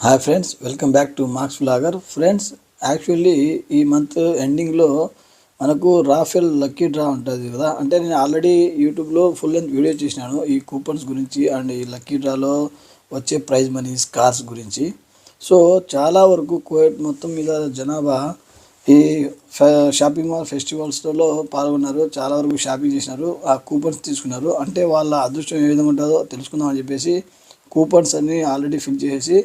Hi friends welcome back to marks blogger. Friends actually ఈ month ఎండింగ్లో మనకు Rafale lucky draw ఉంటుంది కదా. అంటే నేను ఆల్రెడీ యూట్యూబ్లో ఫుల్ లెంత్ వీడియో చేసినాను ఈ కూపన్స్ గురించి అండ్ ఈ లక్కీ డ్రాలో వచ్చే ప్రైజ్ మనీస్ కార్స్ గురించి. సో చాలా వరకు కోవిడ్ మొత్తం మీద జనాభా ఈ షాపింగ్ మాల్ ఫెస్టివల్స్లో పాల్గొన్నారు. చాలా వరకు షాపింగ్ చేసినారు ఆ కూపన్స్ తీసుకున్నారు. అంటే వాళ్ళ అదృష్టం ఏ విధంగా ఉంటుందో తెలుసుకుందాం అని చెప్పేసి కూపన్స్ అన్నీ ఆల్రెడీ ఫిల్ చేసేసి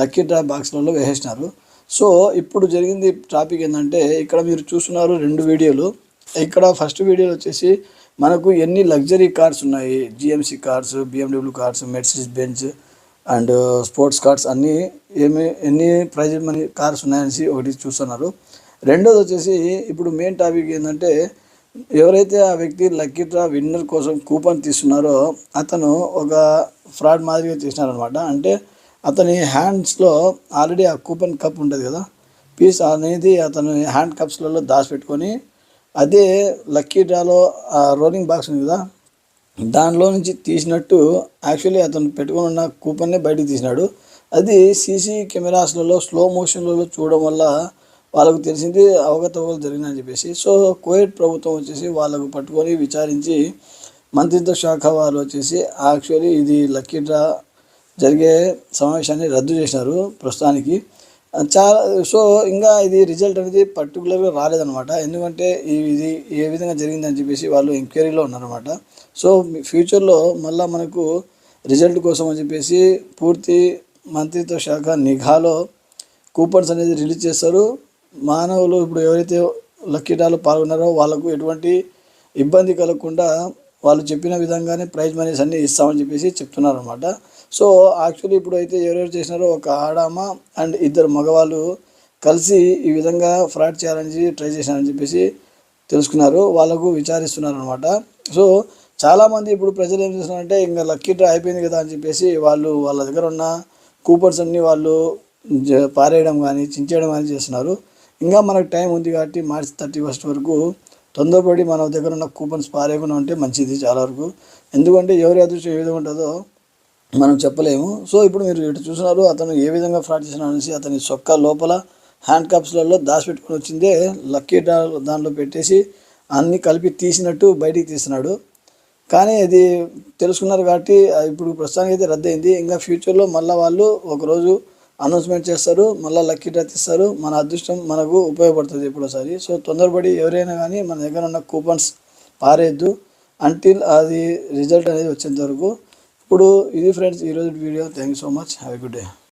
లక్కీ డ్రా బాక్స్లలో వేసేసినారు. సో ఇప్పుడు జరిగింది టాపిక్ ఏంటంటే ఇక్కడ మీరు చూస్తున్నారు రెండు వీడియోలు. ఇక్కడ ఫస్ట్ వీడియోలు వచ్చేసి మనకు ఎన్ని లగ్జరీ కార్స్ ఉన్నాయి? GMC cars BMW cars Mercedes Benz and sports cars అన్నీ ఏమి ఎన్ని ప్రైజ్ మనీ కార్స్ ఉన్నాయనేసి ఒకటి చూస్తున్నారు. రెండోది వచ్చేసి ఇప్పుడు మెయిన్ టాపిక్ ఏంటంటే ఎవరైతే ఆ వ్యక్తి లక్కీ డ్రా విన్నర్ కోసం కూపన్ తీస్తున్నారో అతను ఒక ఫ్రాడ్ మాదిరిగా చేసినారనమాట అంటే అతని హ్యాండ్స్లో ఆల్రెడీ ఆ కూపన్ కప్ ఉంటుంది కదా. పీస్ అనేది అతను హ్యాండ్ కప్స్లలో దాచిపెట్టుకొని అదే లక్కీ డ్రాలో ఆ రోలింగ్ బాక్స్ ఉంది కదా. దానిలో నుంచి తీసినట్టు యాక్చువల్లీ అతను పెట్టుకొని ఉన్న కూపన్నే బయటకు తీసినాడు. అది సీసీ కెమెరాస్లలో స్లో మోషన్లలో చూడడం వల్ల వాళ్ళకు తెలిసింది అవగతవకలు జరిగిందని చెప్పేసి. సో కోవిడ్ ప్రభుత్వం వచ్చేసి వాళ్ళకు పట్టుకొని విచారించి మంత్రిత్వ శాఖ వారు వచ్చేసి యాక్చువల్లీ ఇది లక్కీ డ్రా జరిగే సమావేశాన్ని రద్దు చేసినారు ప్రస్తుతానికి. చాలా సో ఇంకా ఇది రిజల్ట్ అనేది పర్టికులర్గా రాలేదనమాట ఎందుకంటే ఇది ఏ విధంగా జరిగిందని చెప్పేసి వాళ్ళు ఎంక్వైరీలో ఉన్నారనమాట సో ఫ్యూచర్లో మళ్ళీ మనకు రిజల్ట్ కోసం అని చెప్పేసి పూర్తి మంత్రిత్వ శాఖ నిఘాలో కూపన్స్ అనేది రిలీజ్ చేస్తారు. మానవులు ఇప్పుడు ఎవరైతే లక్కీటాలు పాల్గొన్నారో వాళ్ళకు ఎటువంటి ఇబ్బంది కలగకుండా వాళ్ళు చెప్పిన విధంగానే ప్రైజ్ మనీస్ అన్నీ ఇస్తామని చెప్పేసి చెప్తున్నారు అనమాట సో యాక్చువల్లీ ఇప్పుడు అయితే ఎవరెవరు చేసినారో ఒక ఆడామ అండ్ ఇద్దరు మగవాళ్ళు కలిసి ఈ విధంగా ఫ్రాడ్ చేయాలని ట్రై చేశారని చెప్పేసి తెలుసుకున్నారు. వాళ్ళకు విచారిస్తున్నారు అనమాట సో చాలామంది ఇప్పుడు ప్రజలు ఏం చేస్తున్నారంటే ఇంకా లక్కీ డ్రా అయిపోయింది కదా అని చెప్పేసి వాళ్ళు వాళ్ళ దగ్గర ఉన్న కూపన్స్ అన్ని వాళ్ళు పారేయడం కానీ చించేయడం కానీ చేస్తున్నారు. ఇంకా మనకు టైం ఉంది కాబట్టి మార్చ్ థర్టీ ఫస్ట్ వరకు తొందరపడి మన దగ్గర ఉన్న కూపన్స్ పారేయకుండా ఉంటే మంచిది చాలా వరకు. ఎందుకంటే ఎవరి అదృష్టం ఏ విధంగా ఉంటుందో మనం చెప్పలేము. సో ఇప్పుడు మీరు ఇటు చూసినారు అతను ఏ విధంగా ఫ్రాడ్ చేసిన అనేసి అతని సొక్క లోపల హ్యాండ్ కప్స్లలో దాచిపెట్టుకొని వచ్చిందే లక్కీ దానిలో దాంట్లో పెట్టేసి అన్ని కలిపి తీసినట్టు బయటికి తీస్తున్నాడు. కానీ అది తెలుసుకున్నారు కాబట్టి ఇప్పుడు ప్రస్తుతానికి అయితే రద్దయింది. ఇంకా ఫ్యూచర్లో మళ్ళీ వాళ్ళు ఒకరోజు అనౌన్స్మెంట్ చేస్తారు మళ్ళీ లక్కీ డ్రా తీస్తారు. మన అదృష్టం మనకు ఉపయోగపడుతుంది ఎప్పుడోసారి. సో తొందరపడి ఎవరైనా కానీ మన దగ్గర ఉన్న కూపన్స్ పారేయద్దు. అంటిల్ అది రిజల్ట్ అనేది వచ్చేంత వరకు. ఇప్పుడు ఇది ఫ్రెండ్స్ ఈరోజు video. Thank you so much have good day